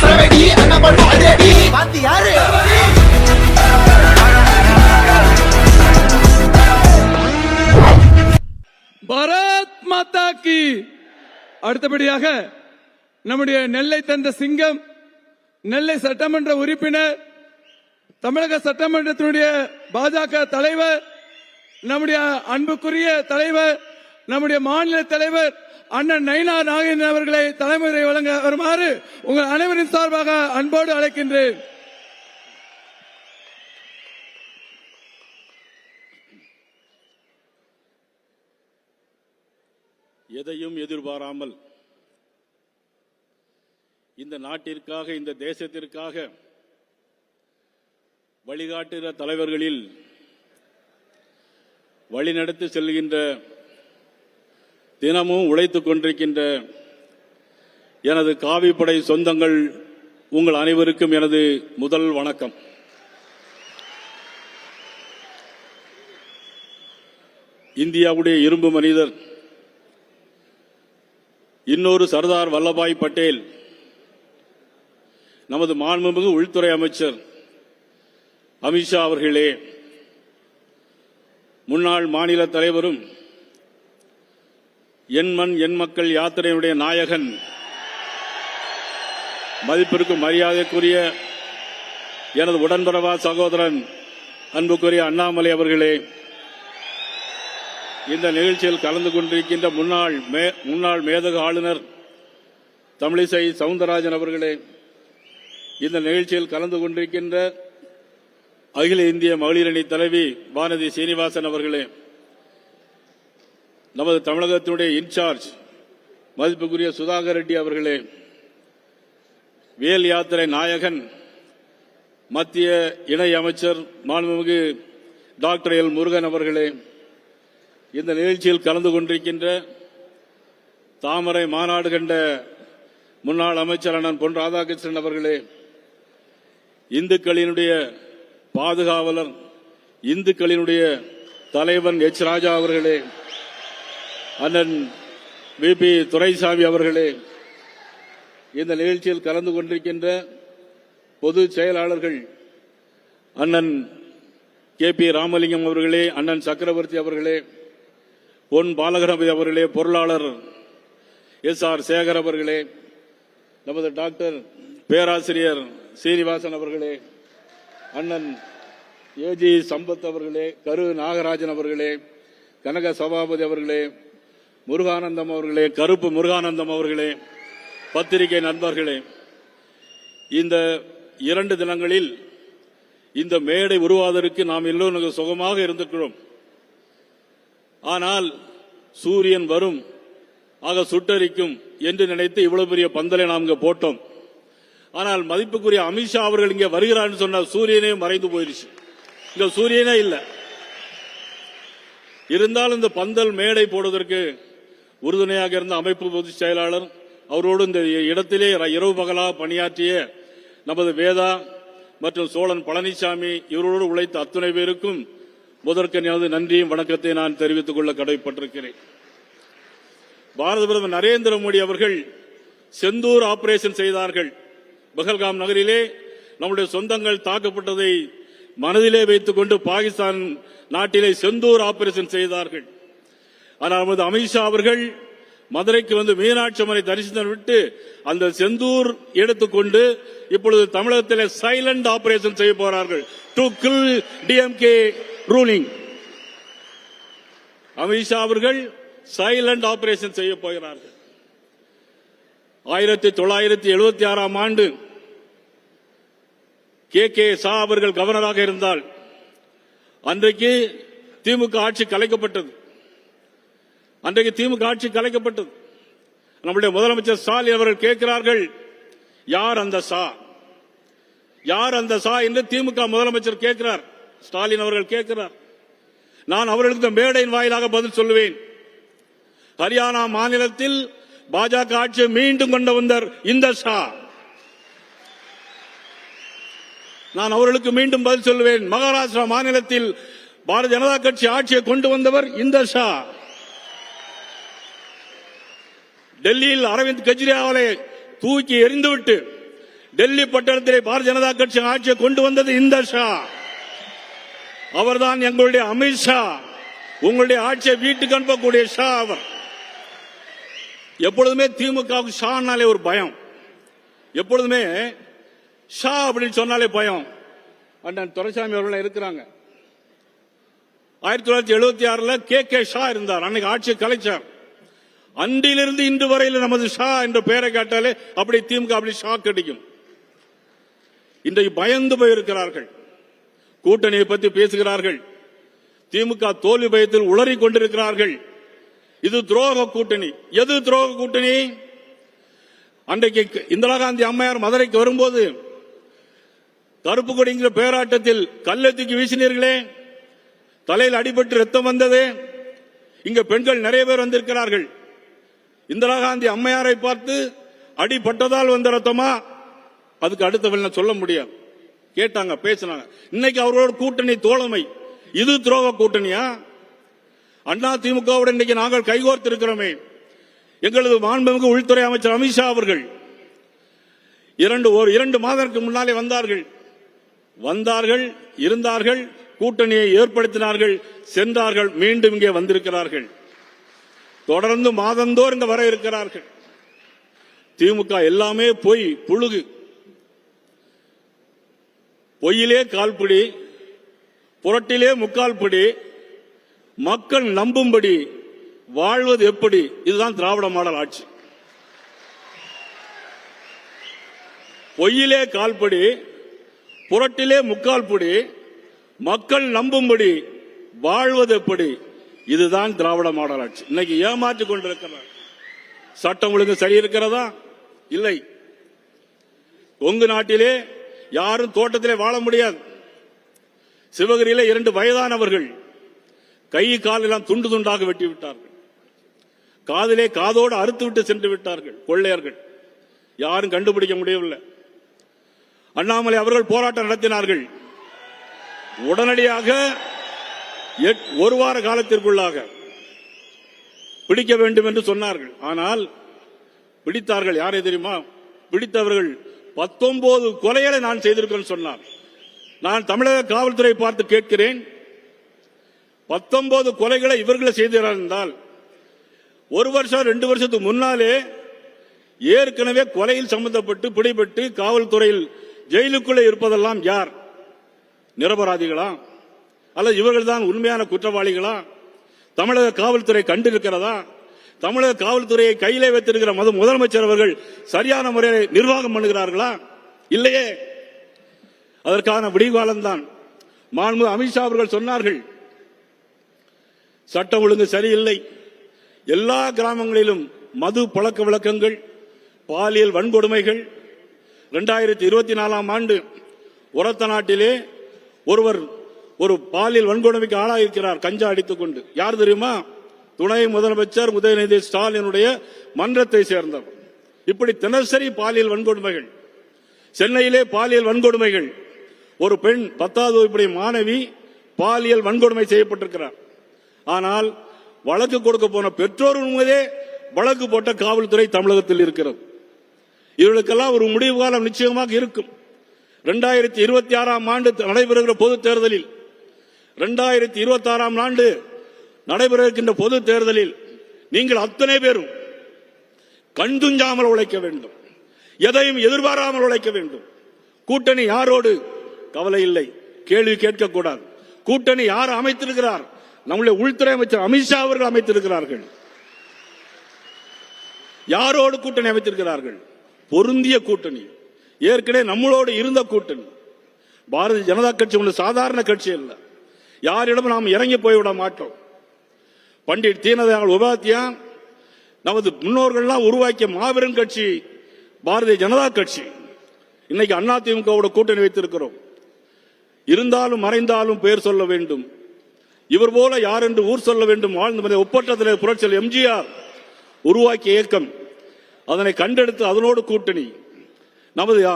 சரவெடி பாத்து யாரு? பாரத் மாதா கி. அடுத்தபடியாக நம்முடைய நெல்லை தந்த சிங்கம் நெல்லை சட்டமன்ற உறுப்பினர் தமிழக சட்டமன்றத்தினுடைய பாஜக தலைவர் நம்முடைய அன்புக்குரிய தலைவர் நம்முடைய மாநில தலைவர் அண்ணன் நைனா நாகேந்திரன் அவர்களை தலைமுறை வழங்க வருமாறு உங்கள் அனைவரின் சார்பாக அன்போடு அழைக்கின்றேன். எதையும் எதிர்பாராமல் இந்த நாட்டிற்காக இந்த தேசத்திற்காக வழிகாட்டுகிற தலைவர்களில் வழிநடத்தி செல்கின்ற தினமும் உழைத்துக் கொண்டிருக்கின்ற எனது காவிப்படை சொந்தங்கள் உங்கள் அனைவருக்கும் எனது முதல் வணக்கம். இந்தியாவுடைய இரும்பு மனிதர் இன்னொரு சர்தார் வல்லபாய் பட்டேல் நமது மாண்புமிகு உள்துறை அமைச்சர் அமித்ஷா அவர்களே முன்னாள் மாநில தலைவரும் என் மண் என் மக்கள் யாத்திரையினுடைய நாயகன். மதிப்பிற்கும் மரியாதைக்குரிய எனது உடன்பரவா சகோதரன் அன்புக்குரிய அண்ணாமலை அவர்களே இந்த நிகழ்ச்சியில் கலந்து கொண்டிருக்கின்ற முன்னாள் மே- முன்னாள் மேதக ஆளுநர் தமிழிசை சவுந்தரராஜன் அவர்களே இந்த நிகழ்ச்சியில் கலந்து கொண்டிருக்கின்ற அகில இந்திய மகளிரணி தலைவி வானதி சீனிவாசன் அவர்களே நமது தமிழகத்தினுடைய இன்சார்ஜ் மதிப்புக்குரிய சுதாகர் ரெட்டி அவர்களே வேல் யாத்திரை நாயகன் மத்திய இணை அமைச்சர் மாண்புமிகு டாக்டர் எல் முருகன் அவர்களே இந்த நிகழ்ச்சியில் கலந்து கொண்டிருக்கின்ற தாமரை மாநாடு கண்ட முன்னாள் அமைச்சர் அண்ணன் பொன் ராதாகிருஷ்ணன் அவர்களே இந்துக்களினுடைய பாதுகாவலர் இந்துக்களினுடைய தலைவன் எச் ராஜா அவர்களே அண்ணன் வி. பி. துரைசாமி அவர்களே இந்த நிகழ்ச்சியில் கலந்து கொண்டிருக்கின்ற பொது செயலாளர்கள் அண்ணன் கே. பி. ராமலிங்கம் அவர்களே அண்ணன் சக்கரவர்த்தி அவர்களே பொன் பாலகணபதி அவர்களே பொருளாளர் எஸ். ஆர். சேகர் அவர்களே நமது டாக்டர் பேராசிரியர் சீனிவாசன் அவர்களே அண்ணன் ஏஜி சம்பத் அவர்களே கரு. நாகராஜன் அவர்களே கனக சபாபதி அவர்களே முருகானந்தம் அவர்களே கருப்பு முருகானந்தம் அவர்களே பத்திரிகை நண்பர்களே இந்த இரண்டு தினங்களில் இந்த மேடை உருவாவதற்கு நாம் எல்லோரும் சுகமாக இருந்திருக்கிறோம் ஆனால் சூரியன் வரும் ஆக சுட்டரிக்கும் என்று நினைத்து இவ்வளவு பெரிய பந்தலை நாம் இங்கே போட்டோம். ஆனால் மதிப்புக்குரிய அமித்ஷா அவர்கள் இங்கே வருகிறார்னு சொன்னால் சூரியனே மறைந்து போயிருச்சு. இங்க சூரியனே இல்லை. இருந்தாலும் இந்த பந்தல் மேடை போடுவதற்கு உறுதுணையாக இருந்த அமைப்பு பொதுச் செயலாளர் அவரோடு இந்த இடத்திலே இரவு பகலாக பணியாற்றிய நமது வேதா மற்றும் சோழன் பழனிசாமி இவரோடு உழைத்த அத்துணை பேருக்கும் முதற்கன் எனது நன்றியும் வணக்கத்தை நான் தெரிவித்துக் கொள்ள கடமைப்பட்டிருக்கிறேன் பாரத பிரதமர் நரேந்திர மோடி அவர்கள் செந்தூர் ஆபரேஷன் செய்தார்கள். பகல்காம் நகரிலே நம்முடைய சொந்தங்கள் தாக்கப்பட்டதை மனதிலே வைத்துக் கொண்டு பாகிஸ்தான் நாட்டிலே செந்தூர் ஆபரேஷன் செய்தார்கள். ஆனால் நமது அமித்ஷா அவர்கள் மதுரைக்கு வந்து மீனாட்சி அம்மனை தரிசனம் விட்டு அந்த செந்தூர் எடுத்துக்கொண்டு இப்பொழுது தமிழகத்தில் சைலண்ட் ஆபரேஷன் செய்ய போறார்கள். To kill DMK ruling Amit Shah அவர்கள் சைலண்ட் ஆபரேஷன் செய்ய போகிறார்கள். ஆயிரத்தி தொள்ளாயிரத்தி எழுபத்தி ஆறாம் ஆண்டு கே கே சா அவர்கள் கவர்னராக இருந்தால் அன்றைக்கு திமுக ஆட்சி கலைக்கப்பட்டது. அன்றைக்கு திமுக ஆட்சி கலைக்கப்பட்டது. நம்முடைய முதலமைச்சர் ஸ்டாலின் அவர்கள் கேட்கிறார்கள் யார் அந்த சா? யார் அந்த சா? என்று திமுக முதலமைச்சர் கேட்கிறார். ஸ்டாலின் அவர்கள் கேட்கிறார். நான் அவர்களுக்கு மேடையின் வாயிலாக பதில் சொல்லுவேன். ஹரியானா மாநிலத்தில் பாஜக ஆட்சியை மீண்டும் கொண்டு வந்தார் இந்த ஷா நான் அவர்களுக்கு மீண்டும் பதில் சொல்லுவேன். மகாராஷ்டிரா மாநிலத்தில் பாரதிய ஜனதா கட்சி ஆட்சியை கொண்டு வந்தவர் இந்த ஷா டெல்லியில் அரவிந்த் கெஜ்ரிவாலை தூக்கி எறிந்துவிட்டு டெல்லி பட்டணத்திலே பாரதிய ஜனதா கட்சி ஆட்சியை கொண்டு வந்தது இந்த ஷா. அவர்தான் எங்களுடைய அமித்ஷா உங்களுடைய ஆட்சியை வீட்டுக்கு அனுப்பக்கூடிய ஷா அவர். எப்பொழுதுமே திமுகவுக்கு ஷானாலே ஒரு பயம். எப்பொழுதுமே ஷா அப்படின்னு சொன்னாலே பயம். அண்ணன் துரைசாமி அவர்கள் இருக்கிறாங்க. ஆயிரத்தி தொள்ளாயிரத்தி எழுபத்தி ஆறுல கே கே ஷா இருந்தார். அன்னைக்கு ஆட்சியை கலைச்சார். அன்றிலிருந்து இன்று வரையில் நமது ஷா என்ற பெயரை கேட்டாலே அப்படி திமுக அப்படி ஷாக் அடிக்கும். இன்றைக்கு பயந்து போயிருக்கிறார்கள். கூட்டணியை பற்றி பேசுகிறார்கள். திமுக தோல்வி பயத்தில் உளறி கொண்டிருக்கிறார்கள். இது துரோக கூட்டணி. எது துரோக கூட்டணி? அன்றைக்கு இந்திரா காந்தி அம்மையார் மதுரைக்கு வரும்போது கருப்பு கொடிங்கிற பேராட்டத்தில் கல்லை தூக்கி வீசினீர்களே. தலையில் அடிபட்டு ரத்தம் வந்தது. இங்க பெண்கள் நிறைய பேர் வந்திருக்கிறார்கள். இந்திரா காந்தி அம்மையாரை பார்த்து அடிபட்டதால் வந்த ரத்தமா அதுக்கு அடுத்தவன் சொல்ல முடியாது. கேட்டாங்க பேசினாங்க. இன்னைக்கு அவரோட கூட்டணி தோழமை. இது துரோக கூட்டணியா? அண்ணா திமுகவுடன் இன்னைக்கு நாங்கள் கைகோர்த்து இருக்கிறோமே எங்களது மாண்புமிகு உள்துறை அமைச்சர் அமித்ஷா அவர்கள் இரண்டு ஒரு இரண்டு மாதத்திற்கு முன்னாலே வந்தார்கள். வந்தார்கள் இருந்தார்கள் கூட்டணியை ஏற்படுத்தினார்கள் சென்றார்கள் மீண்டும் இங்கே வந்திருக்கிறார்கள். தொடர்ந்து மாதந்தோறும் இங்க வர இருக்கிறார்கள். திமுக எல்லாமே பொய் புழுகு. பொய்யிலே கால்பிடி புரட்டிலே முக்கால்படி மக்கள் நம்பும்படி வாழ்வது எப்படி? இதுதான் திராவிட மாடல் ஆட்சி. பொய்யிலே கால்படி புரட்டிலே முக்கால்படி மக்கள் நம்பும்படி வாழ்வது எப்படி? இதுதான் திராவிட மாடல் ஆட்சி இன்னைக்கு ஏமாற்றிக் கொண்டிருக்கிறார். சட்டம் ஒழுங்கு சரி இருக்கிறதா இல்லை. கொங்கு நாட்டிலே யாரும் தோட்டத்திலே வாழ முடியாது. சிவகிரியில இரண்டு வயதானவர்கள் கை கால் எல்லாம் துண்டு துண்டாக வெட்டி விட்டார்கள் காதிலே காதோடு அறுத்து விட்டு சென்று விட்டார்கள் கொள்ளையர்கள். யாரும் கண்டுபிடிக்க முடியவில்லை. அண்ணாமலை அவர்கள் போராட்டம் நடத்தினார்கள். உடனடியாக ஒரு வார காலத்திற்குள்ளாக பிடிக்க வேண்டும் என்று சொன்னார்கள். ஆனால் பிடித்தார்கள். யாரை தெரியுமா? பிடித்தவர்கள் பத்தொன்பது கொலைகளை நான் செய்திருக்கிறேன் சொன்னார். நான் தமிழக காவல்துறை பார்த்து கேட்கிறேன். பத்தொன்பது கொலைகளை இவர்களை செய்திருந்தால் ஒரு வருஷம் ரெண்டு வருஷத்துக்கு முன்னாலே ஏற்கனவே கொலையில் சம்பந்தப்பட்டு பிடிபட்டு காவல்துறையில் ஜெயிலுக்குள்ளே இருப்பதெல்லாம் யார்? நிரபராதிகளா? அல்லது இவர்கள் தான் உண்மையான குற்றவாளிகளா? தமிழக காவல்துறை கண்டிருக்கிறதா? தமிழக காவல்துறையை கையிலே வைத்திருக்கிற மது முதலமைச்சர் அவர்கள் சரியான முறையில் நிர்வாகம் பண்ணுகிறார்களா? இல்லையே. அதற்கான விடிவாளம் தான் மாண்பு அமித்ஷா அவர்கள் சொன்னார்கள். சட்டம் ஒழுங்கு சரியில்லை. எல்லா கிராமங்களிலும் மது பழக்க வழக்கங்கள் பாலியல் வன்கொடுமைகள். இரண்டாயிரத்தி இருபத்தி நாலாம் ஆண்டு உரத்த நாட்டிலே ஒருவர் ஒரு பாலியல் வன்கொடுமைக்கு ஆளாயிருக்கிறார் கஞ்சா அடித்துக் கொண்டு யார் தெரியுமா? துணை முதலமைச்சர் உதயநிதி ஸ்டாலினுடைய மன்றத்தை சேர்ந்தவர். இப்படி தினசரி பாலியல் வன்கொடுமைகள். சென்னையிலே பாலியல் வன்கொடுமைகள். ஒரு பெண் பத்தாவது வகுப்புடைய மாணவி பாலியல் வன்கொடுமை செய்யப்பட்டிருக்கிறார். ஆனால் வழக்கு கொடுக்க போன பெற்றோர் மீதே வழக்கு போட்ட காவல்துறை தமிழகத்தில் இருக்கிறது. இவர்களுக்கெல்லாம் ஒரு முடிவு காலம் நிச்சயமாக இருக்கும். இரண்டாயிரத்தி இருபத்தி ஆறாம் ஆண்டு நடைபெறுகிற பொது தேர்தலில் ரெண்டாயிரத்தி இருபத்தி ஆறாம் ஆண்டு நடைபெற இருக்கின்ற பொது தேர்தலில் நீங்கள் அத்தனை பேரும் கண்துஞ்சாமல் உழைக்க வேண்டும். எதையும் எதிர்பாராமல் உழைக்க வேண்டும். கூட்டணி யாரோடு? கவலை இல்லை. கேள்வி கேட்கக்கூடாது. கூட்டணி யார் அமைத்திருக்கிறார்? நம்முடைய உள்துறை அமைச்சர் அமித்ஷா அவர்கள் அமைத்திருக்கிறார்கள். யாரோடு கூட்டணி அமைத்திருக்கிறார்கள்? பொருந்திய கூட்டணி. ஏற்கனவே நம்மளோடு இருந்த கூட்டணி. பாரதிய ஜனதா கட்சி ஒன்று சாதாரண கட்சி இல்லை யாரிடமும் நாம் இறங்கி போய்விட மாட்டோம். பண்டிட் தீனதயாள் உபாத்யா நமது முன்னோர்கள்லாம் உருவாக்கிய மாபெரும் கட்சி பாரதிய ஜனதா கட்சி. இன்னைக்கு அதிமுகவோட கூட்டணி வைத்திருக்கிறோம். இருந்தாலும் மறைந்தாலும் பெயர் சொல்ல வேண்டும். இவர் போல யார் என்று ஊர் சொல்ல வேண்டும். வாழ்ந்து ஒப்பற்றத்தில் புரட்சியல் எம்ஜிஆர் உருவாக்கிய இயக்கம். அதனை கண்டெடுத்து அதனோடு கூட்டணி. நமது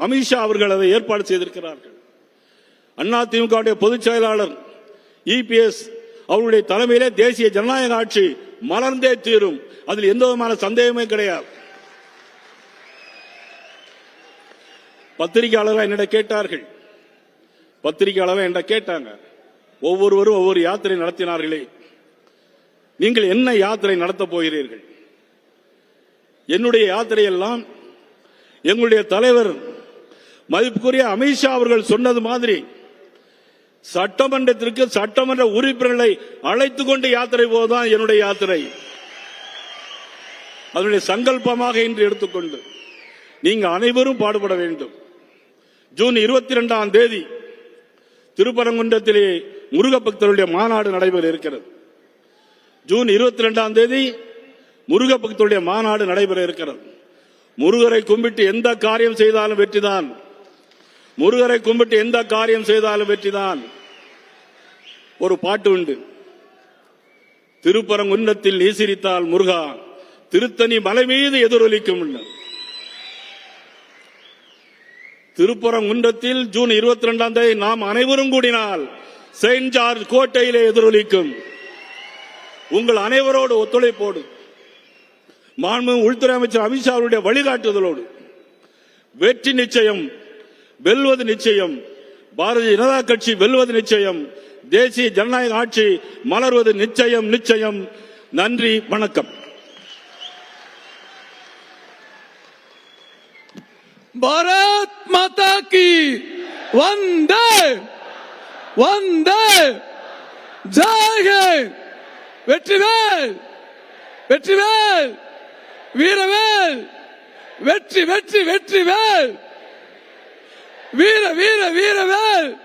அமித்ஷா அவர்கள் அதை ஏற்பாடு செய்திருக்கிறார்கள். அண்ணா திமுகவுடைய பொதுச் செயலாளர் இபிஎஸ் அவருடைய தலைமையிலே தேசிய ஜனநாயக ஆட்சி மலர்ந்தே தீரும். அதில் எந்த விதமான சந்தேகமே கிடையாது. பத்திரிகையாளர்கள் என்னிட கேட்டார்கள். பத்திரிகையாளர்கள் என்ன கேட்டாங்க. ஒவ்வொருவரும் ஒவ்வொரு யாத்திரை நடத்தினார்களே. நீங்கள் என்ன யாத்திரை நடத்தப் போகிறீர்கள்? என்னுடைய யாத்திரையெல்லாம் எங்களுடைய தலைவர் மதிப்புக்குரிய அமித்ஷா அவர்கள் சொன்னது மாதிரி சட்டமன்றத்திற்கு சட்டமன்ற உறுப்பினர்களை அழைத்துக் கொண்டு யாத்திரை போவதுதான் என்னுடைய யாத்திரை. அதனுடைய சங்கல்பமாக இன்று எடுத்துக்கொண்டு நீங்க அனைவரும் பாடுபட வேண்டும். ஜூன் இருபத்தி இரண்டாம் தேதி திருப்பரங்குன்றத்திலே முருக பக்தருடைய மாநாடு நடைபெற இருக்கிறது. ஜூன் இருபத்தி இரண்டாம் தேதி முருக பக்தருடைய மாநாடு நடைபெற இருக்கிறது. முருகரை கும்பிட்டு எந்த காரியம் செய்தாலும் வெற்றிதான். முருகரை கும்பிட்டு எந்த காரியம் செய்தாலும் வெற்றிதான். ஒரு பாட்டு உண்டு. திருப்பரங்குன்றத்தில் நீசிரித்தால் முருகா திருத்தணி மலை மீது எதிரொலிக்கும் திருப்பரங்குன்றத்தில் ஜூன் இருபத்தி ரெண்டாம் தேதி நாம் அனைவரும் கூடினால் செயின்ட் ஜார்ஜ் கோட்டையிலே எதிரொலிக்கும். உங்கள் அனைவரோடு ஒத்துழைப்போடு மாண்பு உள்துறை அமைச்சர் அமித்ஷா அவருடைய வழிகாட்டுதலோடு வெற்றி நிச்சயம் வெல்வது நிச்சயம் பாரதிய ஜனதா கட்சி வெல்வது நிச்சயம் தேசிய ஜனநாயக ஆட்சி மலர்வது நிச்சயம் நிச்சயம். நன்றி வணக்கம். பாரத் மாதா கி வந்தே வந்தே. ஜெய் வெற்றிவேல் வெற்றிவேல். வீரவேல். வெற்றி வெற்றி வெற்றிவேல். வீர வீர வீரவேல்.